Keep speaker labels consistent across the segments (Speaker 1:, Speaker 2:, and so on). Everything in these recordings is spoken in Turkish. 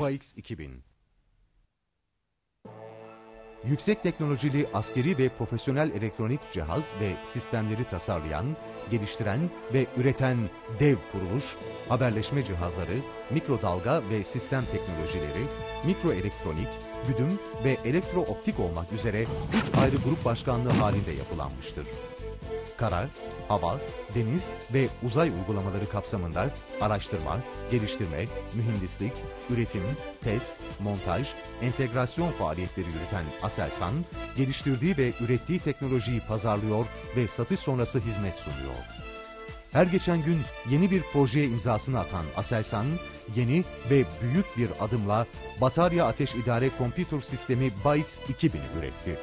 Speaker 1: BAX 2000 Yüksek teknolojili askeri ve profesyonel elektronik cihaz ve sistemleri tasarlayan, geliştiren ve üreten dev kuruluş, haberleşme cihazları, mikrodalga ve sistem teknolojileri, mikroelektronik, güdüm ve elektrooptik olmak üzere üç ayrı grup başkanlığı halinde yapılanmıştır kara, hava, deniz ve uzay uygulamaları kapsamında araştırma, geliştirme, mühendislik, üretim, test, montaj, entegrasyon faaliyetleri yürüten Aselsan, geliştirdiği ve ürettiği teknolojiyi pazarlıyor ve satış sonrası hizmet sunuyor. Her geçen gün yeni bir projeye imzasını atan Aselsan, yeni ve büyük bir adımla Batarya Ateş İdare Kompütür Sistemi BAIX 2000'i üretti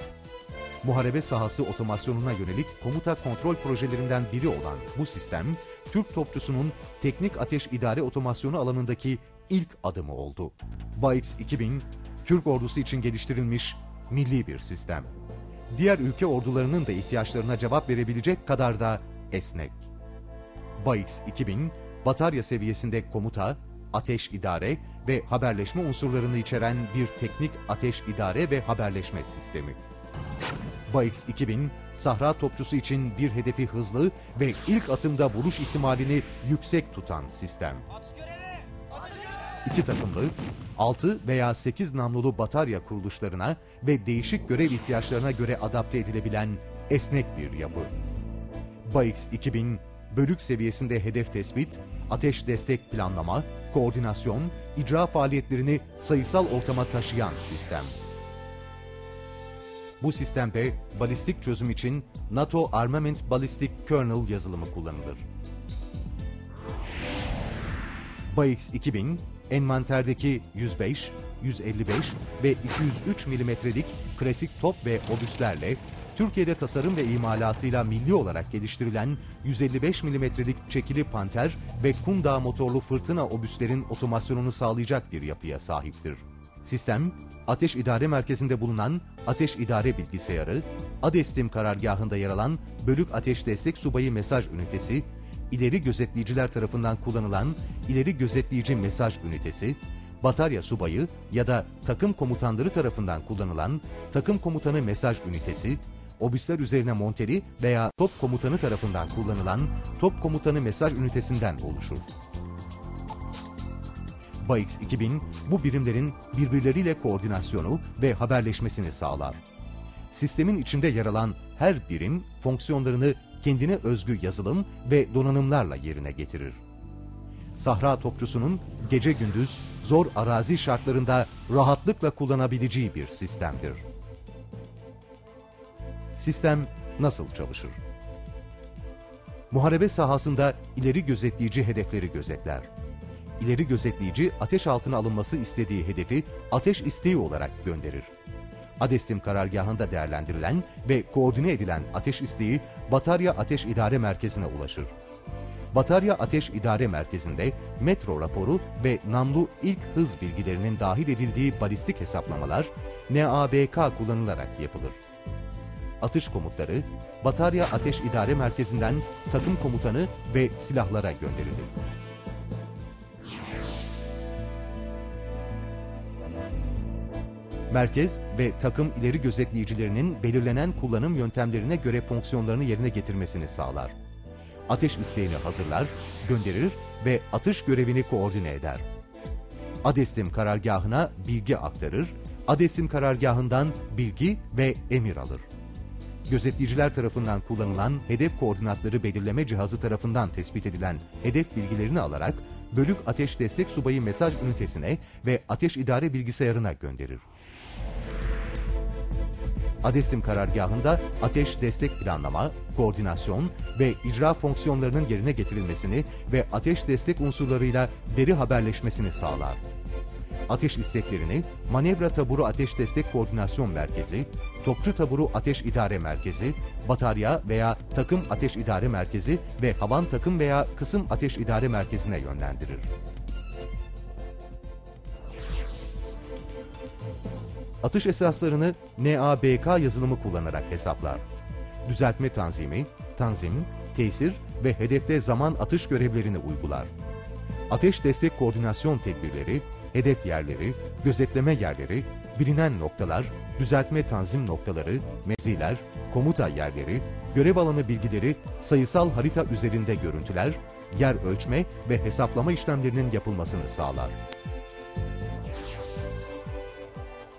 Speaker 1: muharebe sahası otomasyonuna yönelik komuta kontrol projelerinden biri olan bu sistem, Türk topçusunun teknik ateş idare otomasyonu alanındaki ilk adımı oldu. BAIX 2000, Türk ordusu için geliştirilmiş milli bir sistem. Diğer ülke ordularının da ihtiyaçlarına cevap verebilecek kadar da esnek. BAIX 2000, batarya seviyesinde komuta, ateş idare ve haberleşme unsurlarını içeren bir teknik ateş idare ve haberleşme sistemi. BAX 2000, sahra topçusu için bir hedefi hızlı ve ilk atımda vuruş ihtimalini yüksek tutan sistem. İki takımlı, 6 veya 8 namlulu batarya kuruluşlarına ve değişik görev ihtiyaçlarına göre adapte edilebilen esnek bir yapı. BAX 2000, bölük seviyesinde hedef tespit, ateş destek planlama, koordinasyon, icra faaliyetlerini sayısal ortama taşıyan sistem. Bu sistemde balistik çözüm için NATO Armament Ballistic Kernel yazılımı kullanılır. BAX 2000, envanterdeki 105, 155 ve 203 milimetrelik klasik top ve obüslerle Türkiye'de tasarım ve imalatıyla milli olarak geliştirilen 155 milimetrelik çekili panter ve Kunda motorlu fırtına obüslerin otomasyonunu sağlayacak bir yapıya sahiptir. Sistem, Ateş İdare Merkezi'nde bulunan Ateş İdare Bilgisayarı, ADESTİM karargahında yer alan Bölük Ateş Destek Subayı Mesaj Ünitesi, ileri gözetleyiciler tarafından kullanılan ileri gözetleyici mesaj ünitesi, batarya subayı ya da takım komutanları tarafından kullanılan takım komutanı mesaj ünitesi, obüsler üzerine monteli veya top komutanı tarafından kullanılan top komutanı mesaj ünitesinden oluşur. BAIX 2000 bu birimlerin birbirleriyle koordinasyonu ve haberleşmesini sağlar. Sistemin içinde yer alan her birim fonksiyonlarını kendine özgü yazılım ve donanımlarla yerine getirir. Sahra topçusunun gece gündüz zor arazi şartlarında rahatlıkla kullanabileceği bir sistemdir. Sistem nasıl çalışır? Muharebe sahasında ileri gözetleyici hedefleri gözetler ileri gözetleyici ateş altına alınması istediği hedefi ateş isteği olarak gönderir. Adestim karargahında değerlendirilen ve koordine edilen ateş isteği Batarya Ateş İdare Merkezi'ne ulaşır. Batarya Ateş İdare Merkezi'nde metro raporu ve namlu ilk hız bilgilerinin dahil edildiği balistik hesaplamalar NABK kullanılarak yapılır. Atış komutları Batarya Ateş İdare Merkezi'nden takım komutanı ve silahlara gönderilir. Merkez ve takım ileri gözetleyicilerinin belirlenen kullanım yöntemlerine göre fonksiyonlarını yerine getirmesini sağlar. Ateş isteğini hazırlar, gönderir ve atış görevini koordine eder. Adestim karargahına bilgi aktarır, Adestim karargahından bilgi ve emir alır. Gözetleyiciler tarafından kullanılan hedef koordinatları belirleme cihazı tarafından tespit edilen hedef bilgilerini alarak bölük ateş destek subayı mesaj ünitesine ve ateş idare bilgisayarına gönderir. ADESTİM karargahında ateş destek planlama, koordinasyon ve icra fonksiyonlarının yerine getirilmesini ve ateş destek unsurlarıyla veri haberleşmesini sağlar. Ateş isteklerini Manevra Taburu Ateş Destek Koordinasyon Merkezi, Topçu Taburu Ateş İdare Merkezi, Batarya veya Takım Ateş İdare Merkezi ve Havan Takım veya Kısım Ateş İdare Merkezi'ne yönlendirir. Atış esaslarını NABK yazılımı kullanarak hesaplar. Düzeltme tanzimi, tanzim, tesir ve hedefte zaman atış görevlerini uygular. Ateş destek koordinasyon tedbirleri, hedef yerleri, gözetleme yerleri, bilinen noktalar, düzeltme tanzim noktaları, meziler, komuta yerleri, görev alanı bilgileri, sayısal harita üzerinde görüntüler, yer ölçme ve hesaplama işlemlerinin yapılmasını sağlar.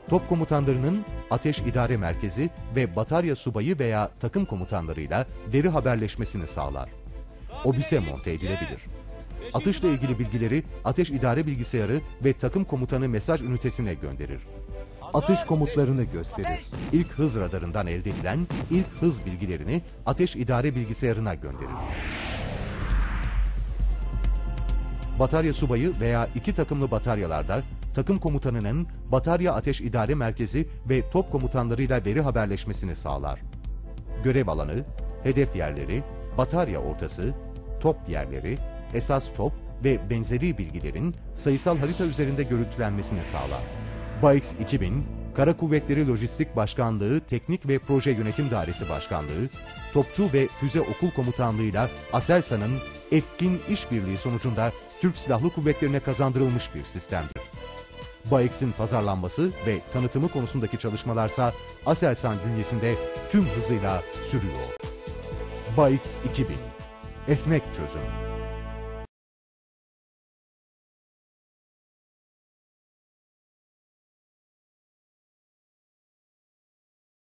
Speaker 1: Top komutanlarının ateş idare merkezi ve batarya subayı veya takım komutanlarıyla veri haberleşmesini sağlar. OBİS'e monte edilebilir. Atışla ilgili bilgileri ateş idare bilgisayarı ve takım komutanı mesaj ünitesine gönderir. Atış komutlarını gösterir. İlk hız radarından elde edilen ilk hız bilgilerini ateş idare bilgisayarına gönderir. Batarya subayı veya iki takımlı bataryalarda takım komutanının batarya ateş idare merkezi ve top komutanlarıyla veri haberleşmesini sağlar. Görev alanı, hedef yerleri, batarya ortası, top yerleri, esas top ve benzeri bilgilerin sayısal harita üzerinde görüntülenmesini sağlar. BAIX 2000, Kara Kuvvetleri Lojistik Başkanlığı Teknik ve Proje Yönetim Dairesi Başkanlığı, Topçu ve Füze Okul Komutanlığı'yla ASELSA'nın etkin işbirliği sonucunda Türk Silahlı Kuvvetleri'ne kazandırılmış bir sistemdir. BAIX'in pazarlanması ve tanıtımı konusundaki çalışmalarsa Aselsan bünyesinde tüm hızıyla sürüyor. BAIX 2000 Esnek çözüm